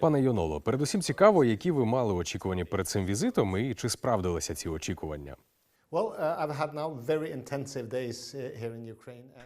Пане Йоноло, передусім цікаво, які ви мали очікування перед цим візитом, і чи справдилися ці очікування? Uh, uh,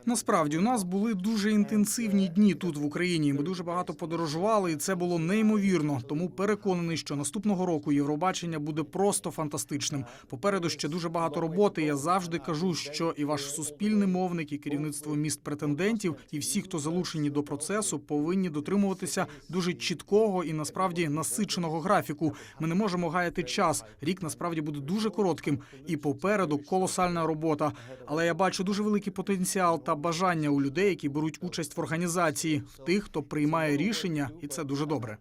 Насправді у нас були дуже інтенсивні дні тут в Україні. Ми дуже багато подорожували, і це було неймовірно. Тому переконаний, що наступного року Євробачення буде просто фантастичним. Попереду ще дуже багато роботи. Я завжди кажу, що і ваш суспільний мовник, і керівництво міст претендентів, і всі, хто залучені до процесу, повинні дотримуватися дуже чіткого і насправді насиченого графіку. Ми не можемо гаяти час. Рік насправді буде дуже коротким, і попереду колосальна робота. Але я бачу дуже великий потенціал та бажання у людей, які беруть участь в організації, в тих, хто приймає рішення, і це дуже добре.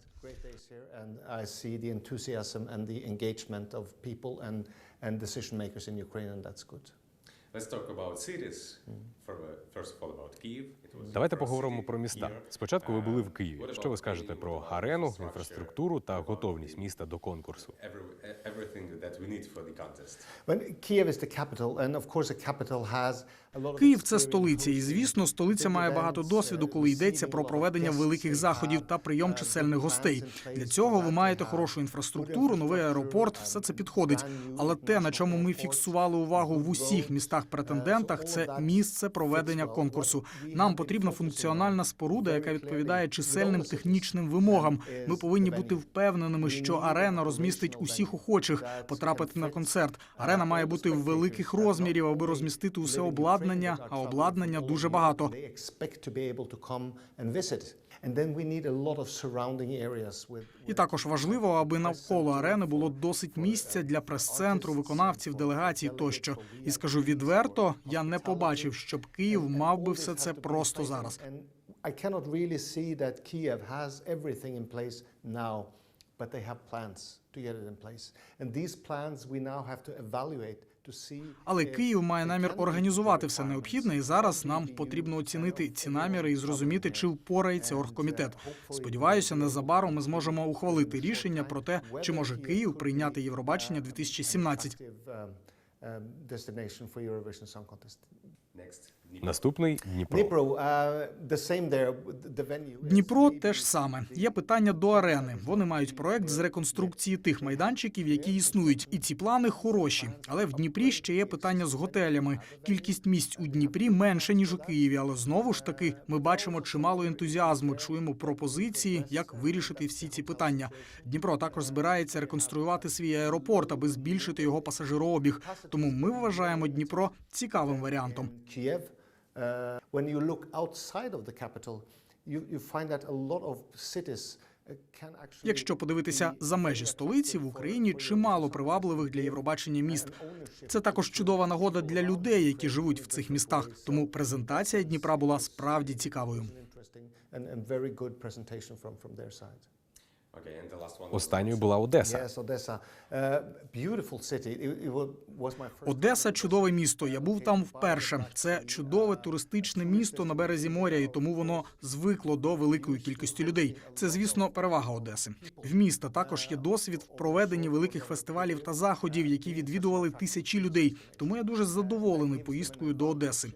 Let's talk about cities. For, first of all, about Kyiv. Давайте поговоримо про міста. Спочатку ви були в Києві. Що ви скажете про арену, інфраструктуру та готовність міста до конкурсу? Київ це столиця, і звісно, столиця має багато досвіду, коли йдеться про проведення великих заходів та прийом чисельних гостей. Для цього ви маєте хорошу інфраструктуру, новий аеропорт, все це підходить. Але те, на чому ми фіксували увагу в усіх містах-претендентах, це місце проведення конкурсу. Нам потрібна функціональна споруда, яка відповідає чисельним технічним вимогам. Ми повинні бути впевненими, що арена розмістить усіх охочих потрапити на концерт. Арена має бути великих розмірів, аби розмістити усе обладнання, а обладнання дуже багато. І також важливо, аби навколо арени було досить місця для прес-центру, виконавців, делегацій тощо. І скажу відверто, я не побачив, щоб Київ мав би все це просто зараз. But they have plans to get it in place. And these plans we now have to evaluate. Але Київ має намір організувати все необхідне, і зараз нам потрібно оцінити ці наміри і зрозуміти, чи впорається оргкомітет. Сподіваюся, незабаром ми зможемо ухвалити рішення про те, чи може Київ прийняти Євробачення 2017. Attractive, um, um, destination for Eurovision Song Contest. Next, Наступний Дніпро. Uh, Дніпро maybe те ж саме. Є питання до арени. Вони мають проект з реконструкції тих майданчиків, які існують, і ці плани хороші. Але в Дніпрі ще є питання з готелями. Кількість місць у Дніпрі менше ніж у Києві. Але знову ж таки ми бачимо чимало ентузіазму. Чуємо пропозиції, як вирішити всі ці питання. Дніпро також збирається реконструювати свій аеропорт, аби збільшити його пасажирообіг. Тому ми вважаємо Дніпро цікавим варіантом. Kiev. Uh, when you look outside of the capital, you, you find that a lot of cities uh. Якщо подивитися за межі столиці в Україні, чимало привабливих для Євробачення міст. Це також чудова нагода для людей, які живуть в цих містах. Тому презентація Дніпра була справді цікавою. Останньою була Одеса. Uh. Одеса чудове місто. Я був там вперше. Це чудове туристичне місто на березі моря, і тому воно звикло до великої кількості людей. Це, звісно, перевага Одеси. В міста також є досвід в проведенні великих фестивалів та заходів, які відвідували тисячі людей. Тому я дуже задоволений поїздкою до Одеси.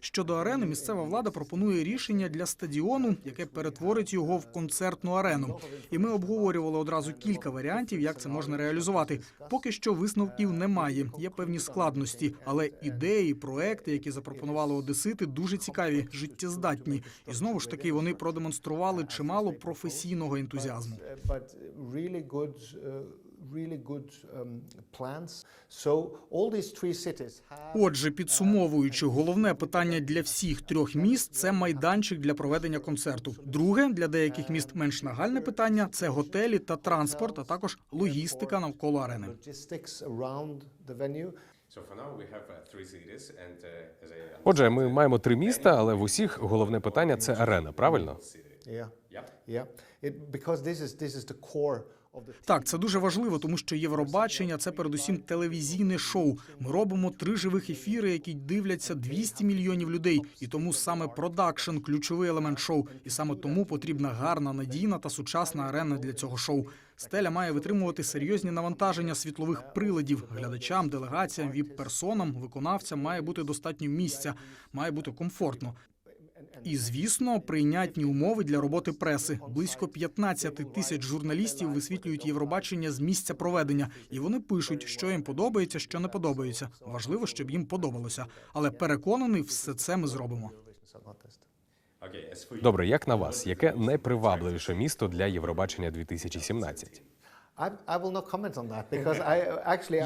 Щодо арени, місцева влада пропонує рішення для стадіону, яке перетворить його в концертну арену. І ми обговорювали одразу кілька варіантів, як це можна реалізувати. Поки що висновків немає. Є певні складності, але ідеї, проекти, які запропонували одесити, дуже цікаві, життєздатні. І знову ж таки вони продемонстрували чимало професійного ентузіазму. Uh, really good, uh, um, plans. So all these three cities have. Отже, підсумовуючи, головне питання для всіх трьох міст це майданчик для проведення концерту. Друге для деяких міст менш нагальне питання це готелі та транспорт, а також логістика навколо арени. Uh, uh, Отже, ми маємо три міста, але в усіх головне питання це арена. Правильно? Yeah. Yeah. Because this is this is the core Так, це дуже важливо, тому що Євробачення це передусім телевізійне шоу. Ми робимо три живих ефіри, які дивляться 200 мільйонів людей. І тому саме продакшн ключовий елемент шоу. І саме тому потрібна гарна, надійна та сучасна арена для цього шоу. Стеля має витримувати серйозні навантаження світлових приладів. Глядачам, делегаціям, віп-персонам, виконавцям має бути достатньо місця, має бути комфортно. І звісно, прийнятні умови для роботи преси. Близько 15 тисяч журналістів висвітлюють Євробачення з місця проведення, і вони пишуть, що їм подобається, що не подобається. Важливо, щоб їм подобалося. Але переконаний, все це ми зробимо. Добре, як на вас, яке найпривабливіше місто для Євробачення 2017?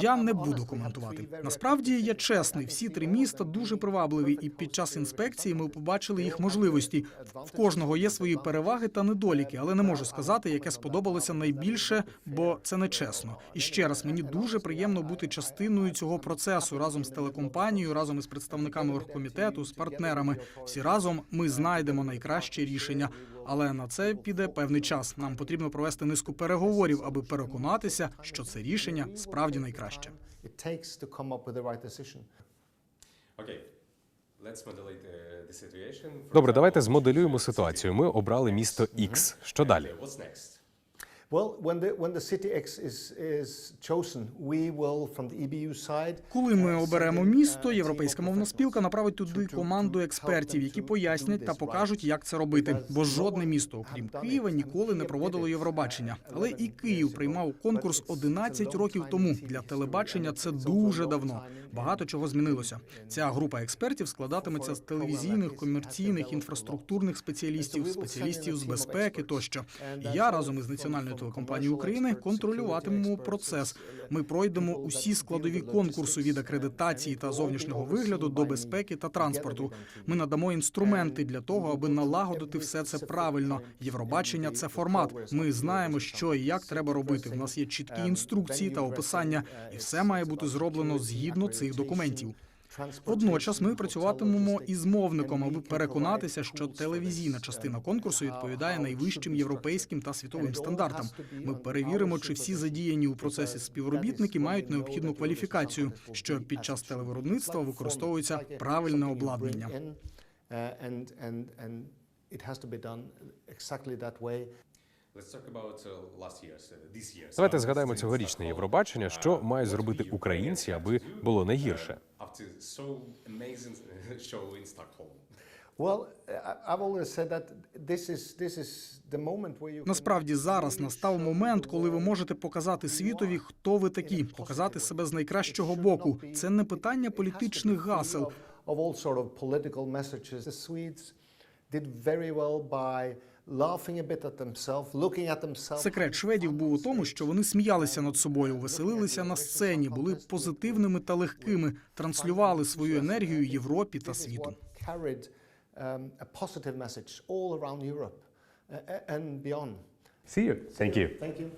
Я не буду коментувати. Насправді я чесний. Всі три міста дуже привабливі, і під час інспекції ми побачили їх можливості. В кожного є свої переваги та недоліки, але не можу сказати, яке сподобалося найбільше, бо це не чесно. І ще раз мені дуже приємно бути частиною цього процесу разом з телекомпанією, разом із представниками оргкомітету, з партнерами. Всі разом ми знайдемо найкраще рішення. Але на це піде певний час. Нам потрібно провести низку переговорів, аби переконатися, що це рішення справді найкраще. Uh, Добре, давайте змоделюємо ситуацію. Ми обрали місто X. Що далі? Well, when the when the city X is is chosen, we will from the EBU side. Коли ми uh, оберемо місто, uh, європейська мовна спілка направить туди команду експертів, які пояснять та покажуть, як це робити. Бо жодне місто, окрім Києва, ніколи не проводило Євробачення. uh, Але і Київ приймав конкурс But it's- it's a 11 років тому. Для телебачення це дуже давно. Багато чого змінилося. Ця група експертів складатиметься з телевізійних, комерційних, інфраструктурних спеціалістів, спеціалістів з безпеки тощо. І я разом із національною телекомпанією України контролюватимемо процес. Ми пройдемо усі складові конкурсу від акредитації та зовнішнього вигляду до безпеки та транспорту. Ми надамо інструменти для того, аби налагодити все це правильно. Євробачення це формат. Ми знаємо, що і як треба робити. В нас є чіткі інструкції та описання, і все має бути зроблено згідно цих документів. Водночас ми працюватимемо із мовником, аби переконатися, що телевізійна частина конкурсу відповідає найвищим європейським та світовим стандартам. Ми перевіримо, чи всі задіяні у процесі співробітники мають необхідну кваліфікацію, що під час телевиробництва використовується правильне обладнання. Давайте згадаємо цьогорічне Євробачення, що мають зробити українці, аби було не гірше. After so amazing uh, show in Stockholm. Well, I've always said that this is this is the moment where you Насправді зараз настав момент, коли ви можете показати світові, хто ви такі, показати себе з найкращого боку. Це не питання політичних гасел. Of all sort of political messages. The Swedes did very well by Секрет шведів був у тому, що вони сміялися над собою, веселилися на сцені, були позитивними та легкими, транслювали свою енергію Європі та світу. um, uh. Thank you. Thank you.